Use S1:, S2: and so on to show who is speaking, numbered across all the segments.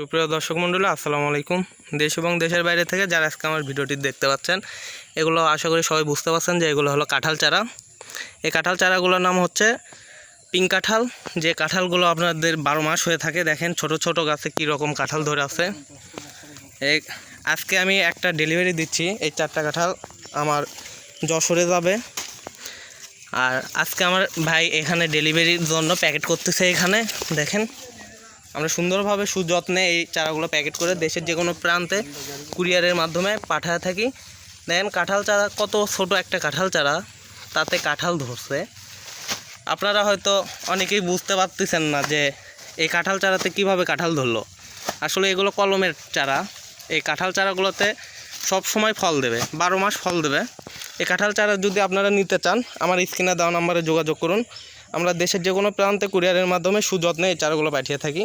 S1: সুপ্রিয় দর্শক মণ্ডলী, আসসালামু আলাইকুম। দেশ এবং দেশের বাইরে থেকে যারা আজকে আমার ভিডিওটি দেখতে পাচ্ছেন, এগুলো আশা করি সবাই বুঝতে পারছেন যে এগুলো হলো কাঁঠাল চারা। এই কাঁঠাল চারাগুলোর নাম হচ্ছে পিঙ্ক কাঁঠাল। যে কাঁঠালগুলো আপনাদের বারো মাস হয়ে থাকে, দেখেন ছোট ছোট গাছে কী রকম কাঁঠাল ধরে আছে। এই আজকে আমি একটা ডেলিভারি দিচ্ছি, এই চারটা কাঁঠাল আমার যশোরে যাবে। আর আজকে আমার ভাই এখানে ডেলিভারির জন্য প্যাকেট করতেছে এখানে, দেখেন। আমরা সুন্দরভাবে সুযত্নে এই চারাগুলো প্যাকেট করে দেশের যে কোনো প্রান্তে কুরিয়ারের মাধ্যমে পাঠায় থাকি। দেখেন কাঁঠাল চারা, কত ছোট একটা কাঁঠাল চারা, তাতে কাঁঠাল ধরছে। আপনারা হয়তো অনেকেই বুঝতে পারতেছেন না যে এই কাঁঠাল চারাতে কীভাবে কাঁঠাল ধরলো। আসলে এগুলো কলমের চারা। এই কাঁঠাল চারাগুলোতে সব সময় ফল দেবে, বারো মাস ফল দেবে। এই কাঁঠাল চারা যদি আপনারা নিতে চান, আমার স্ক্রিনে দেওয়া নাম্বারে যোগাযোগ করুন। আমরা দেশের যে কোনো প্রান্তে কুরিয়ারের মাধ্যমে সুযত্নে এই চারাগুলো পাঠিয়ে থাকি।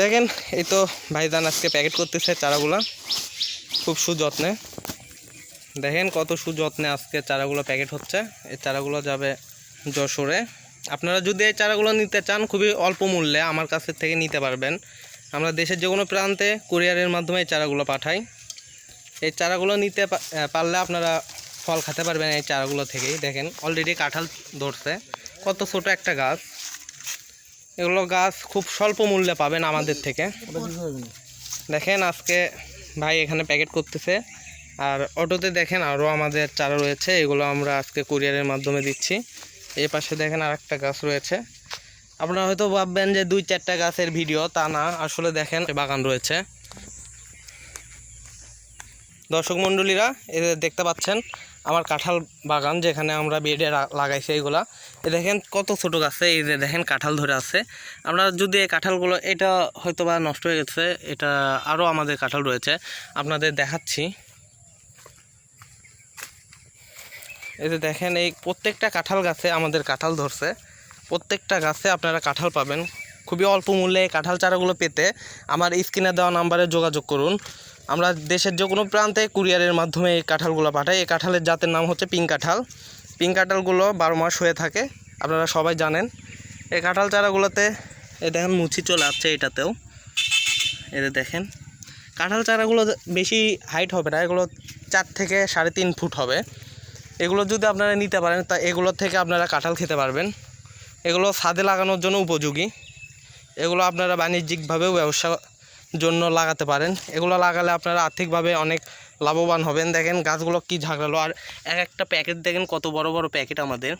S1: দেখেন, এই তো ভাইজান আজকে প্যাকেট করতেছে চারাগুলো। খুব সুযত্নে। দেখেন কত সুযত্নে আজকে চারাগুলো প্যাকেট হচ্ছে। এই চারাগুলো যাবে যশোরে। আপনারা যদি এই চারাগুলো নিতে চান, খুবই অল্প মূল্যে আমার কাছ থেকে নিতে পারবেন। আমরা দেশের যে কোনো প্রান্তে কুরিয়ারের মাধ্যমে এই চারাগুলো পাঠাই। এই চারাগুলো নিতে পারলে আপনারা ফল খেতে পারবেন এই চারাগুলো থেকেই। দেখেন অলরেডি কাঁঠাল ধরছে। কত ছোট একটা গাছ। এগুলো গাছ খুব স্বল্প মূল্যে পাবেন আমাদের থেকে। দেখেন আজকে ভাই এখানে প্যাকেট করতেছে। আর অটোতে দেখেন আরও আমাদের চারা রয়েছে। এগুলো আমরা আজকে কুরিয়ারের মাধ্যমে দিচ্ছি। এই পাশে দেখেন আর একটা গাছ রয়েছে। আপনারা হয়তো ভাববেন যে দুই চারটা গাছের ভিডিও, তা না। আসলে দেখেন বাগান রয়েছে। দর্শক মণ্ডলীরা এদের দেখতে পাচ্ছেন। আমার কাঁঠাল বাগান যেখানে আমরা বেডে লাগাইছি এইগুলা, এ দেখেন কত ছোট গাছে, এই যে দেখেন কাঁঠাল ধরে আছে। আমরা যদি এই কাঁঠালগুলো, এটা হয়তো বা নষ্ট হয়ে গেছে, এটা আরও আমাদের কাঁঠাল রয়েছে, আপনাদের দেখাচ্ছি। এই যে দেখেন, এই প্রত্যেকটা কাঁঠাল গাছে আমাদের কাঁঠাল ধরছে, প্রত্যেকটা গাছে আপনারা কাঁঠাল পাবেন। খুবই অল্প মূল্যে এই কাঁঠাল চারাগুলো পেতে আমার স্ক্রিনে দেওয়া নাম্বারে যোগাযোগ করুন। আমরা দেশের যে কোনো প্রান্তে কুরিয়ারের মাধ্যমে এই কাঁঠালগুলো পাঠাই। এই কাঁঠালের জাতের নাম হচ্ছে পিঙ্ক কাঁঠাল। পিঙ্ক কাঁঠালগুলো বারো মাস হয়ে থাকে, আপনারা সবাই জানেন। এই কাঁঠাল চারাগুলোতে এ দেখেন মুচি চলে আসছে এটাতেও। এদের দেখেন, কাঁঠাল চারাগুলো বেশি হাইট হবে না, এগুলো চার থেকে সাড়ে তিন ফুট হবে। এগুলো যদি আপনারা নিতে পারেন, তা এগুলো থেকে আপনারা কাঁঠাল খেতে পারবেন। এগুলো ছাদে লাগানোর জন্য উপযোগী। এগুলো আপনারা বাণিজ্যিকভাবেও ব্যবসা জন্য লাগাতে পারেন। এগুলো লাগালে আপনারা আর্থিকভাবে অনেক লাভবান হবেন। দেখেন গাছগুলো কি ঝাঁকড়ালো। আর এক একটা প্যাকেট দেখেন কত বড় বড় প্যাকেট আমাদের।